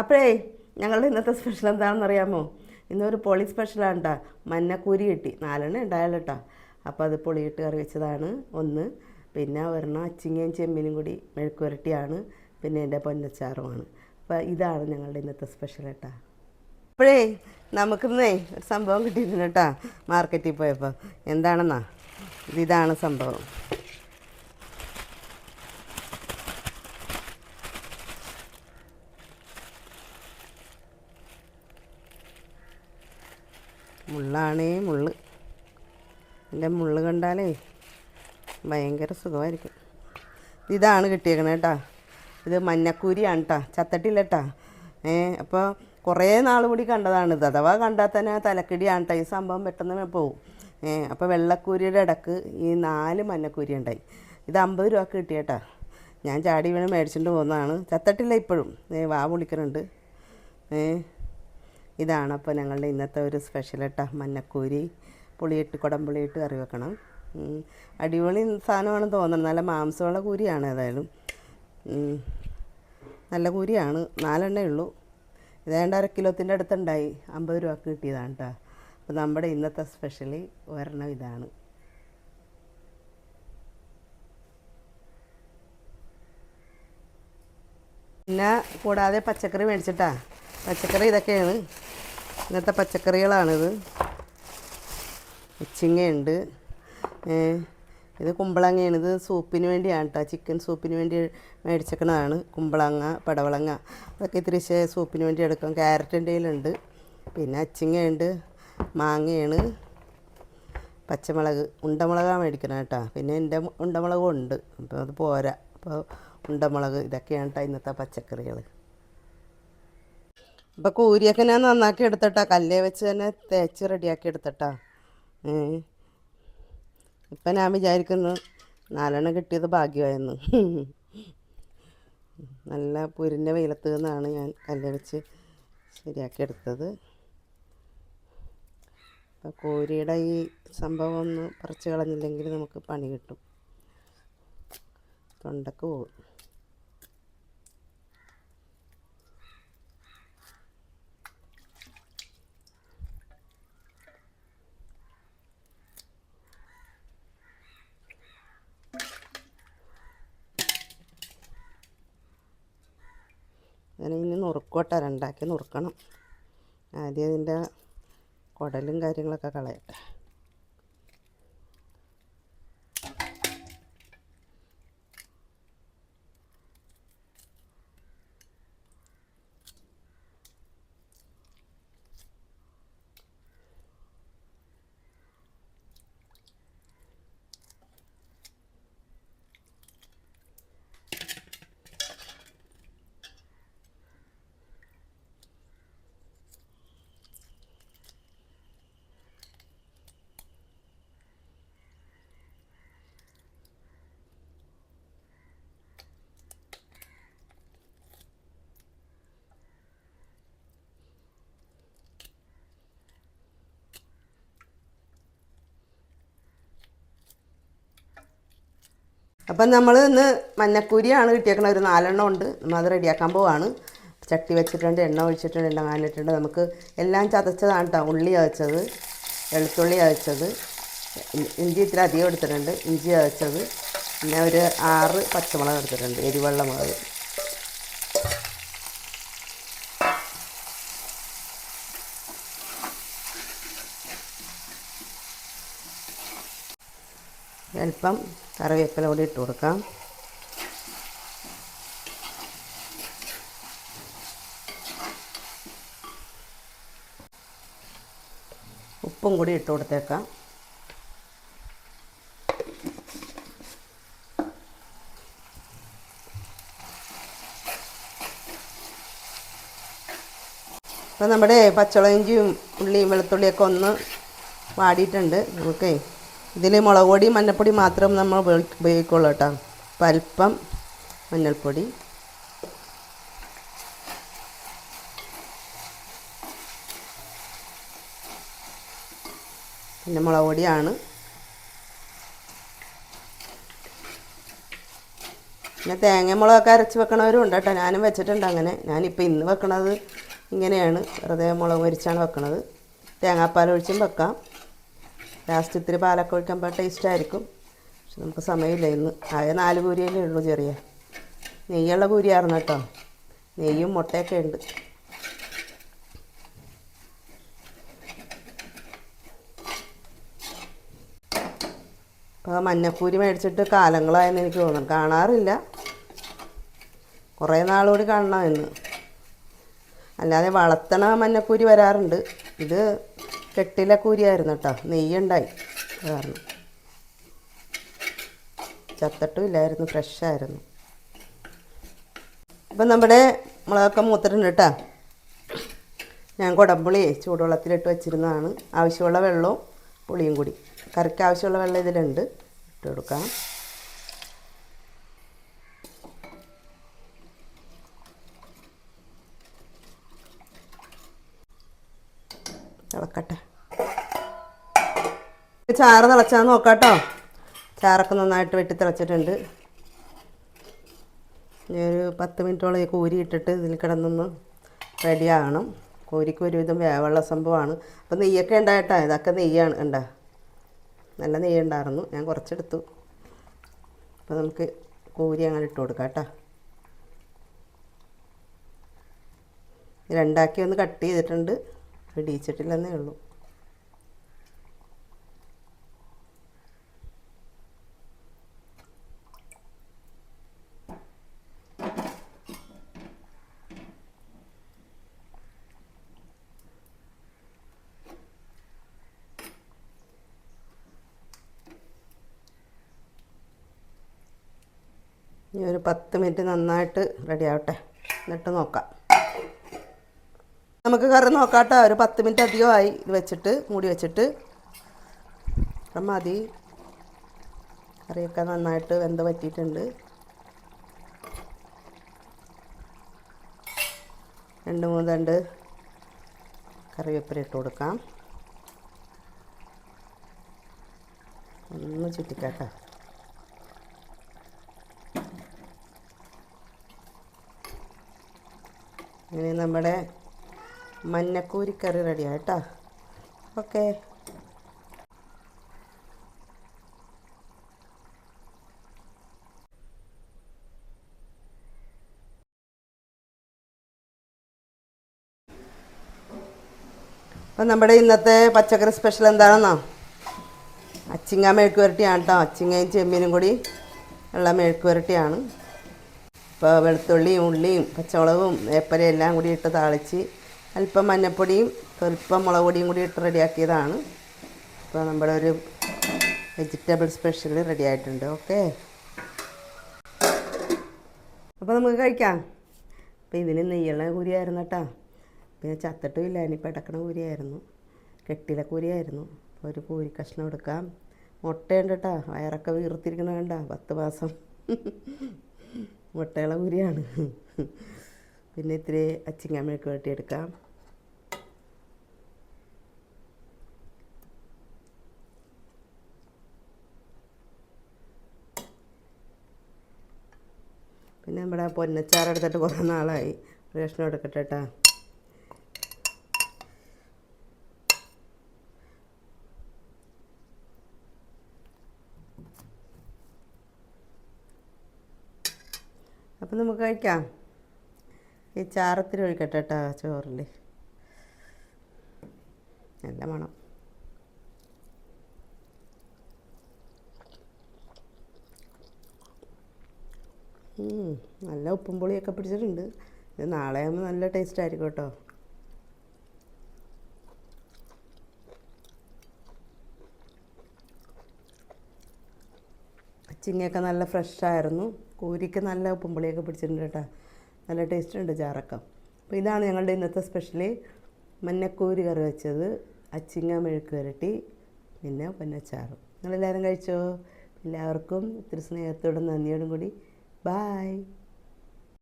അപ്പോഴേ ഞങ്ങളുടെ ഇന്നത്തെ സ്പെഷ്യൽ എന്താണെന്ന് അറിയാമോ ഇന്നൊരു പൊളി സ്പെഷ്യലാണ് കേട്ടോ മഞ്ഞക്കൂരി കിട്ടി. നാലെണ്ണം ഉണ്ടായാലും കേട്ടോ അപ്പോൾ അത് പൊളിയിട്ട് കറി വെച്ചതാണ്. ഒന്ന് പിന്നെ വരണ അച്ചിങ്ങയും ചെമ്മീനും കൂടി മെഴുക്കുരട്ടിയാണ് പിന്നെ എന്റെ പൊന്നച്ചാറുമാണ്. അപ്പോൾ ഇതാണ് ഞങ്ങളുടെ ഇന്നത്തെ സ്പെഷ്യൽ കേട്ടോ അപ്പോഴേ നമുക്കിന്നേ ഒരു സംഭവം കിട്ടിയിട്ടുണ്ട് കേട്ടോ മാർക്കറ്റിൽ പോയപ്പോൾ എന്താണെന്നാ? ഇതാണ് സംഭവം. മുള്ളാണേ മുള്ള്. എന്റെ മുള്ള് കണ്ടാലേ ഭയങ്കര സുഖമായിരിക്കും. ഇതാണ് കിട്ടിയേക്കണേ കേട്ടാ ഇത് മഞ്ഞക്കൂരിയാണ് കേട്ടാ ചത്തട്ടില്ല കേട്ടാ ഏ അപ്പോൾ കുറേ നാൾ കൂടി കണ്ടതാണ് ഇത്. അഥവാ കണ്ടാൽ തന്നെ തലക്കിടിയാണ് കേട്ടോ ഈ സംഭവം പെട്ടെന്ന് പോവും. ഏ അപ്പോൾ വെള്ളക്കൂരിയുടെ ഇടയ്ക്ക് ഈ നാല് മഞ്ഞക്കൂരി ഉണ്ടായി ഇത് അമ്പത് രൂപ കിട്ടിയേട്ടാ ഞാൻ ചാടി വീണ് മേടിച്ചിട്ട് പോകുന്നതാണ് ചത്തട്ടില്ല ഇപ്പോഴും. ഏ വാ വിളിക്കുന്നുണ്ട് ഏ ഇതാണ് അപ്പോൾ ഞങ്ങളുടെ ഇന്നത്തെ ഒരു സ്പെഷ്യൽ കേട്ടോ മഞ്ഞക്കൂരി. പുളിയിട്ട് കുടംപുളിയിട്ട് കറി വെക്കണം. അടിപൊളി സാധനമാണെന്ന് തോന്നുന്നത് നല്ല മാംസമുള്ള കൂരിയാണ് ഏതായാലും. നല്ല കൂരിയാണ്. നാലെണ്ണേ ഉള്ളൂ. ഇതേണ്ട അര കിലോത്തിന്റെ അടുത്തുണ്ടായി. അമ്പത് രൂപക്ക് കിട്ടിയതാണ് കേട്ടോ അപ്പോൾ നമ്മുടെ ഇന്നത്തെ സ്പെഷ്യലി ഒരെണ്ണം ഇതാണ്. പിന്നെ കൂടാതെ പച്ചക്കറി മേടിച്ചിട്ടാ. പച്ചക്കറി ഇതൊക്കെയാണ്. ഇന്നത്തെ പച്ചക്കറികളാണിത്. ഉച്ചിങ്ങയുണ്ട്. ഇത് കുമ്പളങ്ങയാണ്. ഇത് സൂപ്പിന് വേണ്ടിയാണ് കേട്ടോ ചിക്കൻ സൂപ്പിന് വേണ്ടി മേടിച്ചേക്കണതാണ്. കുമ്പളങ്ങ പടവളങ്ങ അതൊക്കെ ഇത്തിരി സൂപ്പിന് വേണ്ടി എടുക്കാം. ക്യാരറ്റിന്റെ ഉണ്ട് പിന്നെ അച്ചിങ്ങയുണ്ട്. മാങ്ങയാണ്. പച്ചമുളക് ഉണ്ടമുളകാണ് മേടിക്കണം കേട്ടോ പിന്നെ എന്റെ ഉണ്ടമുളകും ഉണ്ട്. അപ്പോൾ അത് പോരാ. അപ്പോൾ ഉണ്ടമുളക് ഇതൊക്കെയാണ് കേട്ടോ ഇന്നത്തെ പച്ചക്കറികൾ അപ്പോൾ കൂരിയൊക്കെ ഞാൻ നന്നാക്കി എടുത്തിട്ടാ. കല്ലേ വെച്ച് തന്നെ തേച്ച് റെഡിയാക്കി എടുത്തിട്ടാ. ഇപ്പം ഞാൻ വിചാരിക്കുന്നു നാലെണ്ണം കിട്ടിയത് ഭാഗ്യമായിരുന്നു നല്ല പുരിന്റെ വെയിലത്ത് നിന്നാണ് ഞാൻ കല്ല് വെച്ച് ശരിയാക്കി എടുത്തത്. അപ്പോൾ കോരിയുടെ ഈ സംഭവം ഒന്ന് പറിച്ച് കളഞ്ഞില്ലെങ്കിൽ നമുക്ക് പണി കിട്ടും. തൊണ്ടക്ക് പോകും. അങ്ങനെ ഇനി നുറുക്കോട്ടെ രണ്ടാക്കി നുറുക്കണം. ആദ്യം അതിന്റെ കുടലും കാര്യങ്ങളൊക്കെ കളയട്ടെ. അപ്പം നമ്മൾ ഇന്ന് മഞ്ഞക്കൂരിയാണ് കിട്ടിയേക്കുന്നത് ഒരു നാലെണ്ണം ഉണ്ട്. നമ്മൾ അത് റെഡിയാക്കാൻ പോവാണ്. ചട്ടി വെച്ചിട്ടുണ്ട് എണ്ണ ഒഴിച്ചിട്ടുണ്ട് എണ്ണ കാനിട്ടുണ്ട് നമുക്ക് എല്ലാം ചതച്ചതാണ് കേട്ടോ ഉള്ളി ചതച്ചത് വെളുത്തുള്ളി ചതച്ചത് ഇ- ഇഞ്ചി ഇത്തിരി അധികം എടുത്തിട്ടുണ്ട്. ഇഞ്ചി ചതച്ചത് പിന്നെ ഒരു ആറ് പച്ചമുളക് എടുത്തിട്ടുണ്ട്. എരിവെള്ള മുളക്. അല്പം കറിവേപ്പില കൂടി ഇട്ട് കൊടുക്കാം. ഉപ്പും കൂടി ഇട്ട് കൊടുത്തേക്കാം. അപ്പം നമ്മുടെ പച്ചളഞ്ചിയും ഉള്ളിയും വെളുത്തുള്ളിയൊക്കെ ഒന്ന് വാടിയിട്ടുണ്ട്. നമുക്ക് ഇതിൽ മുളക് പൊടി മഞ്ഞൾപ്പൊടി മാത്രം നമ്മൾ ഉപയോഗി- ഉപയോഗിക്കുള്ളൂ കേട്ടോ. അല്പം മഞ്ഞൾപ്പൊടി. പിന്നെ മുളക് പൊടിയാണ് പിന്നെ തേങ്ങ മുളകൊക്കെ അരച്ച് വെക്കണവരും ഉണ്ട് കേട്ടോ. ഞാനും വെച്ചിട്ടുണ്ട് അങ്ങനെ. ഞാനിപ്പോൾ ഇന്ന് വെക്കണത് ഇങ്ങനെയാണ്. വെറുതെ മുളക് മരിച്ചാണ് വെക്കണത്. തേങ്ങാപ്പാൽ ഒഴിച്ചും വെക്കാം. ലാസ്റ്റ് ഇത്തിരി പാലൊക്കെ ഒഴിക്കുമ്പോൾ ടേസ്റ്റ് ആയിരിക്കും പക്ഷെ നമുക്ക് സമയമില്ല. ഇന്ന് ആയ നാല് പൂരിയല്ലേ ഉള്ളൂ ചെറിയ. നെയ്യുള്ള പൂരിയായിരുന്നു കേട്ടോ. നെയ്യും മുട്ടയൊക്കെ ഉണ്ട്. ഇപ്പോൾ മഞ്ഞപ്പൂരി മേടിച്ചിട്ട് കാലങ്ങളായെന്ന് എനിക്ക് തോന്നുന്നു. കാണാറില്ല. കുറേ നാളുകൂടി കാണണം എന്ന് അല്ലാതെ വളർത്തണ മഞ്ഞപ്പൂരി വരാറുണ്ട്. ഇത് കെട്ടിലെ കൂരിയായിരുന്നു കേട്ടോ നെയ്യുണ്ടായി. കാരണം. ചത്തട്ടും ഇല്ലായിരുന്നു ഫ്രഷായിരുന്നു ഇപ്പം നമ്മുടെ മുളകൊക്കെ മൂത്തിട്ടുണ്ട് കേട്ടോ ഞാൻ കുടംപുളി ചൂടുവെള്ളത്തിലിട്ട് വെച്ചിരുന്നതാണ്. ആവശ്യമുള്ള വെള്ളവും പുളിയും കൂടി. കറിക്ക് ആവശ്യമുള്ള വെള്ളം ഇതിലുണ്ട്. ഇട്ട് കൊടുക്കാം. ചാറ് തിളച്ചാൽ നോക്കാട്ടോ. ചാറൊക്കെ നന്നായിട്ട് വെട്ടി തിളച്ചിട്ടുണ്ട്. ഒരു പത്ത് മിനിറ്റോളം ഈ കോരി ഇട്ടിട്ട് ഇതിൽ കിടന്നൊന്ന് റെഡി ആകണം കോരിക്ക് ഒരുവിധം വേവുള്ള സംഭവമാണ്. അപ്പോൾ നെയ്യൊക്കെ ഉണ്ടായിട്ടാ ഇതൊക്കെ നെയ്യാണ് ഉണ്ട നല്ല നെയ്യ് ഉണ്ടായിരുന്നു. ഞാൻ കുറച്ചെടുത്തു. അപ്പോൾ നമുക്ക് കോരി അങ്ങനെ ഇട്ട് കൊടുക്കാം കേട്ടോ. രണ്ടാക്കി ഒന്ന് കട്ട് ചെയ്തിട്ടുണ്ട്. ഇടിയിച്ചിട്ടില്ലെന്നേ ഉള്ളൂ. ഒരു പത്ത് മിനിറ്റ് നന്നായിട്ട് റെഡി ആവട്ടെ എന്നിട്ട് നോക്കാം. നമുക്ക് കറി നോക്കാട്ടോ. ഒരു പത്ത് മിനിറ്റ് അധികമായി ഇത് വെച്ചിട്ട് മൂടി വെച്ചിട്ട്. അപ്പം മതി. കറിയൊക്കെ നന്നായിട്ട് വെന്ത് പറ്റിയിട്ടുണ്ട്. രണ്ട് മൂന്ന് രണ്ട് കറിവേപ്പില ഇട്ട് കൊടുക്കാം. ഒന്ന് ചുറ്റിക്കാട്ടോ ഇനി നമ്മുടെ മഞ്ഞക്കൂരിക്കറി റെഡി ആയിട്ടാ ഓക്കെ. അപ്പം നമ്മുടെ ഇന്നത്തെ പച്ചക്കറി സ്പെഷ്യൽ എന്താണെന്നോ? അച്ചിങ്ങ മെഴുക്കുവരട്ടിയാണ് കേട്ടോ. അച്ചിങ്ങയും ചെമ്മീനും കൂടി ഉള്ള മെഴുക്ക് പുരട്ടിയാണ് ഇപ്പോൾ വെളുത്തുള്ളിയും ഉള്ളിയും പച്ചമുളകും വേപ്പരയും എല്ലാം കൂടി ഇട്ട് താളിച്ച് അല്പം മഞ്ഞപ്പൊടിയും സ്വല്പം മുളക് പൊടിയും കൂടി ഇട്ട് റെഡിയാക്കിയതാണ്. ഇപ്പോൾ നമ്മുടെ ഒരു വെജിറ്റബിൾ സ്പെഷ്യൽ റെഡി ആയിട്ടുണ്ട്. ഓക്കെ? അപ്പോൾ നമുക്ക് കഴിക്കാം. അപ്പോൾ ഇതിന് നെയ്യുള്ള കൂരിയായിരുന്നു കേട്ടോ പിന്നെ ചത്തിട്ടും ഇല്ല ഇനി പെടക്കണ കൂരിയായിരുന്നു. കെട്ടില കൂരിയായിരുന്നു. അപ്പോൾ ഒരു കൂരി കഷ്ണം എടുക്കാം. മുട്ടയുണ്ട് കേട്ടോ വയറൊക്കെ വീർത്തിരിക്കണ കണ്ട. പത്ത് മാസം. മുട്ടയുള്ള കൂരിയാണ് പിന്നെ ഇത്തിരി അച്ചിങ്ങാമ്മയൊക്കെ വെട്ടിയെടുക്കാം. പിന്നെ നമ്മുടെ പൊന്നച്ചാറെടുത്തിട്ട് കുറേ നാളായി. ഒരു കഷ്ണം എടുക്കട്ടെ കേട്ടോ അപ്പം നമുക്ക് കഴിക്കാം. ഈ ചാറത്തിന് ഒഴിക്കട്ടെ കേട്ടോ ചോറിൽ നല്ല മണം. നല്ല ഉപ്പും പുളിയൊക്കെ പിടിച്ചിട്ടുണ്ട്. ഇത് നാളെ ആകുമ്പോൾ നല്ല ടേസ്റ്റ് ആയിരിക്കും കേട്ടോ. ചിങ്ങയൊക്കെ നല്ല ഫ്രഷായിരുന്നു. കൂരിക്ക് നല്ല ഉപ്പും പുളിയൊക്കെ പിടിച്ചിട്ടുണ്ട് കേട്ടോ. നല്ല ടേസ്റ്റ് ഉണ്ട് ചാറൊക്കെ. അപ്പോൾ ഇതാണ് ഞങ്ങളുടെ ഇന്നത്തെ സ്പെഷ്യൽ. മഞ്ഞക്കൂരി കറി വെച്ചത്. അച്ചിങ്ങ മെഴുക്ക് വരട്ടി പിന്നെ പൊന്നച്ചാറും. നിങ്ങളെല്ലാവരും കഴിച്ചോ? എല്ലാവർക്കും ഇത്തിരി സ്നേഹത്തോടും നന്ദിയോടും കൂടി. ബായ്.